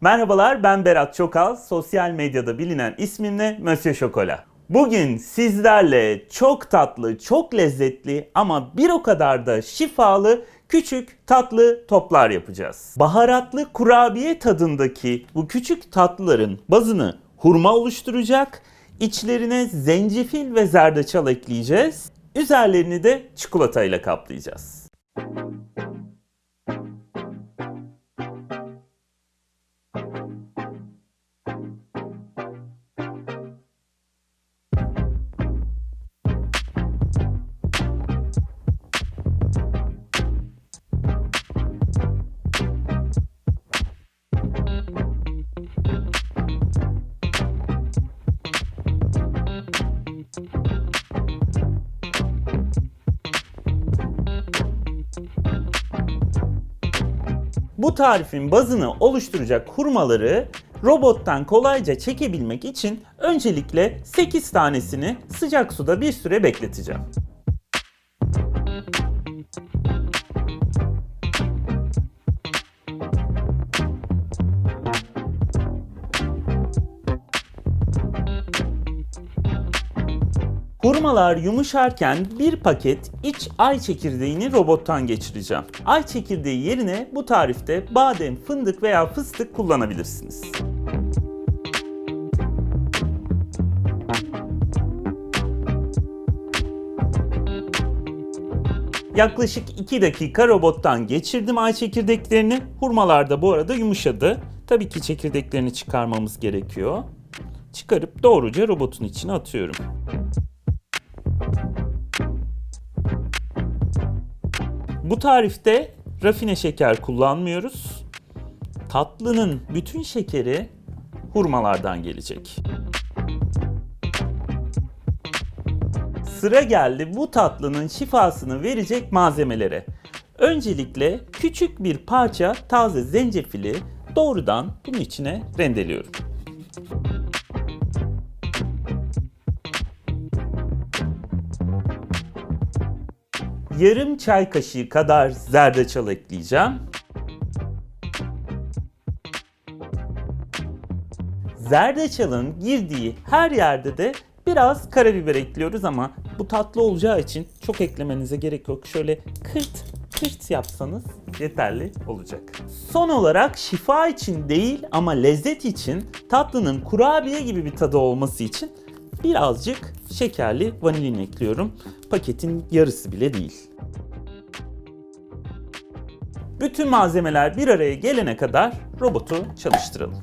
Merhabalar ben Berat Çokal, sosyal medyada bilinen ismimle Monsieur Chocolat. Bugün sizlerle çok tatlı, çok lezzetli ama bir o kadar da şifalı küçük tatlı toplar yapacağız. Baharatlı kurabiye tadındaki bu küçük tatlıların bazını hurma oluşturacak, içlerine zencefil ve zerdeçal ekleyeceğiz. Üzerlerini de çikolatayla kaplayacağız. Bu tarifin bazını oluşturacak hurmaları robottan kolayca çekebilmek için öncelikle 8 tanesini sıcak suda bir süre bekleteceğim. Hurmalar yumuşarken bir paket iç ay çekirdeğini robottan geçireceğim. Ay çekirdeği yerine bu tarifte badem, fındık veya fıstık kullanabilirsiniz. Yaklaşık 2 dakika robottan geçirdim ay çekirdeklerini. Hurmalar da bu arada yumuşadı. Tabii ki çekirdeklerini çıkarmamız gerekiyor. Çıkarıp doğruca robotun içine atıyorum. Bu tarifte rafine şeker kullanmıyoruz. Tatlının bütün şekeri hurmalardan gelecek. Sıra geldi bu tatlının şifasını verecek malzemelere. Öncelikle küçük bir parça taze zencefili doğrudan bunun içine rendeliyorum. Yarım çay kaşığı kadar zerdeçal ekleyeceğim. Zerdeçalın girdiği her yerde de biraz karabiber ekliyoruz ama bu tatlı olacağı için çok eklemenize gerek yok. Şöyle kırt kırt yapsanız yeterli olacak. Son olarak şifa için değil ama lezzet için tatlının kurabiye gibi bir tadı olması için birazcık şekerli vanilin ekliyorum. Paketin yarısı bile değil. Bütün malzemeler bir araya gelene kadar robotu çalıştıralım.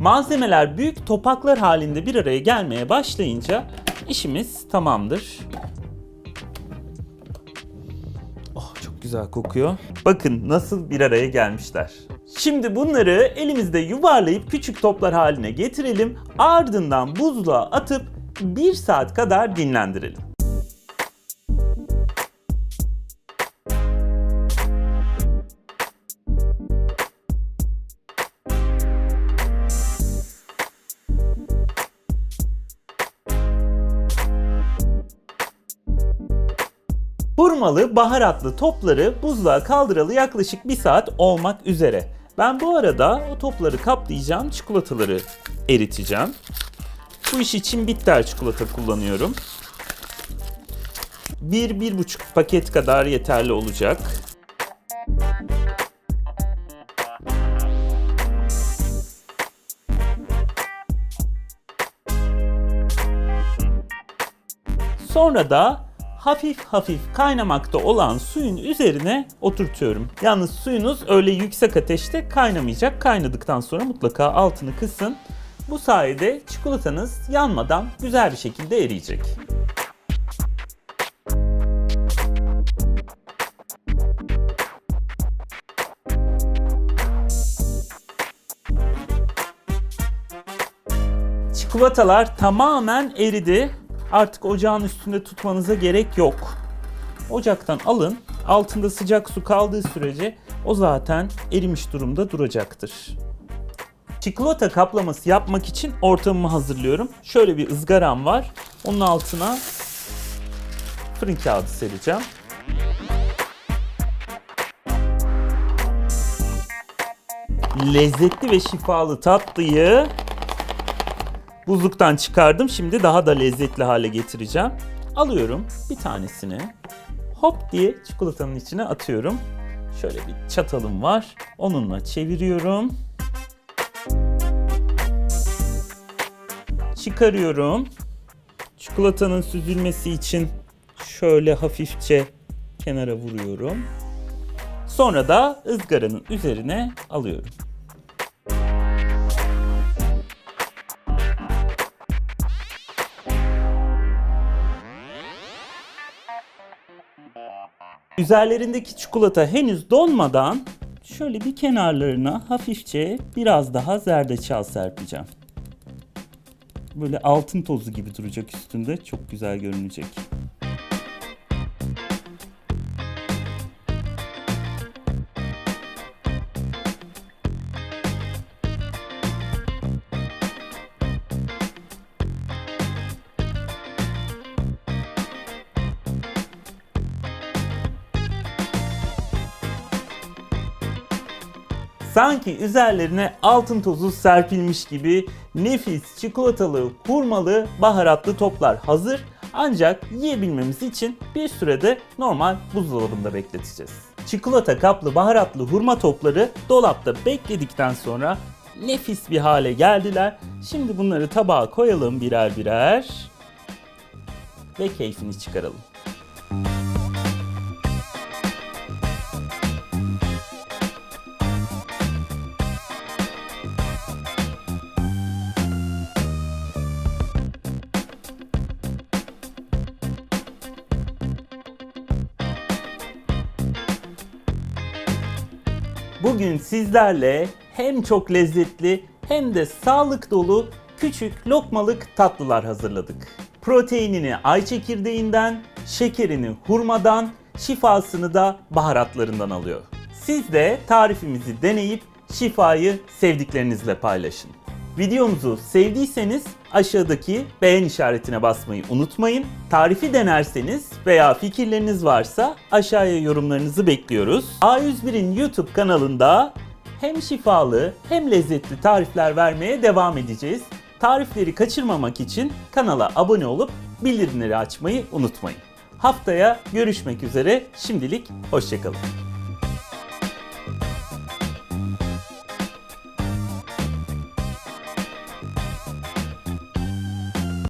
Malzemeler büyük topaklar halinde bir araya gelmeye başlayınca işimiz tamamdır. Güzel kokuyor. Bakın nasıl bir araya gelmişler. Şimdi bunları elimizde yuvarlayıp küçük toplar haline getirelim. Ardından buzluğa atıp 1 saat kadar dinlendirelim. Hurmalı, baharatlı topları buzluğa kaldıralı yaklaşık bir saat olmak üzere. Ben bu arada o topları kaplayacağım, çikolataları eriteceğim. Bu iş için bitter çikolata kullanıyorum. 1-1,5 paket kadar yeterli olacak. Sonra da hafif hafif kaynamakta olan suyun üzerine oturtuyorum. Yalnız suyunuz öyle yüksek ateşte kaynamayacak. Kaynadıktan sonra mutlaka altını kısın. Bu sayede çikolatanız yanmadan güzel bir şekilde eriyecek. Çikolatalar tamamen eridi. Artık ocağın üstünde tutmanıza gerek yok. Ocaktan alın. Altında sıcak su kaldığı sürece o zaten erimiş durumda duracaktır. Çikolata kaplaması yapmak için ortamımı hazırlıyorum. Şöyle bir ızgaram var. Onun altına fırın kağıdı sereceğim. Lezzetli ve şifalı tatlıyı buzluktan çıkardım. Şimdi daha da lezzetli hale getireceğim. Alıyorum bir tanesini. Hop diye çikolatanın içine atıyorum. Şöyle bir çatalım var. Onunla çeviriyorum. Çıkarıyorum. Çikolatanın süzülmesi için şöyle hafifçe kenara vuruyorum. Sonra da ızgaranın üzerine alıyorum. Üzerlerindeki çikolata henüz donmadan şöyle bir kenarlarına hafifçe biraz daha zerdeçal serpeceğim. Böyle altın tozu gibi duracak üstünde. Çok güzel görünecek. Sanki üzerlerine altın tozu serpilmiş gibi nefis çikolatalı, hurmalı, baharatlı toplar hazır. Ancak yiyebilmemiz için bir sürede normal buzdolabında bekleteceğiz. Çikolata kaplı baharatlı hurma topları dolapta bekledikten sonra nefis bir hale geldiler. Şimdi bunları tabağa koyalım birer birer ve keyfini çıkaralım. Bugün sizlerle hem çok lezzetli hem de sağlık dolu küçük lokmalık tatlılar hazırladık. Proteinini ay çekirdeğinden, şekerini hurmadan, şifasını da baharatlarından alıyor. Siz de tarifimizi deneyip şifayı sevdiklerinizle paylaşın. Videomuzu sevdiyseniz aşağıdaki beğen işaretine basmayı unutmayın. Tarifi denerseniz veya fikirleriniz varsa aşağıya yorumlarınızı bekliyoruz. A101'in YouTube kanalında hem şifalı hem lezzetli tarifler vermeye devam edeceğiz. Tarifleri kaçırmamak için kanala abone olup bildirimleri açmayı unutmayın. Haftaya görüşmek üzere. Şimdilik hoşçakalın.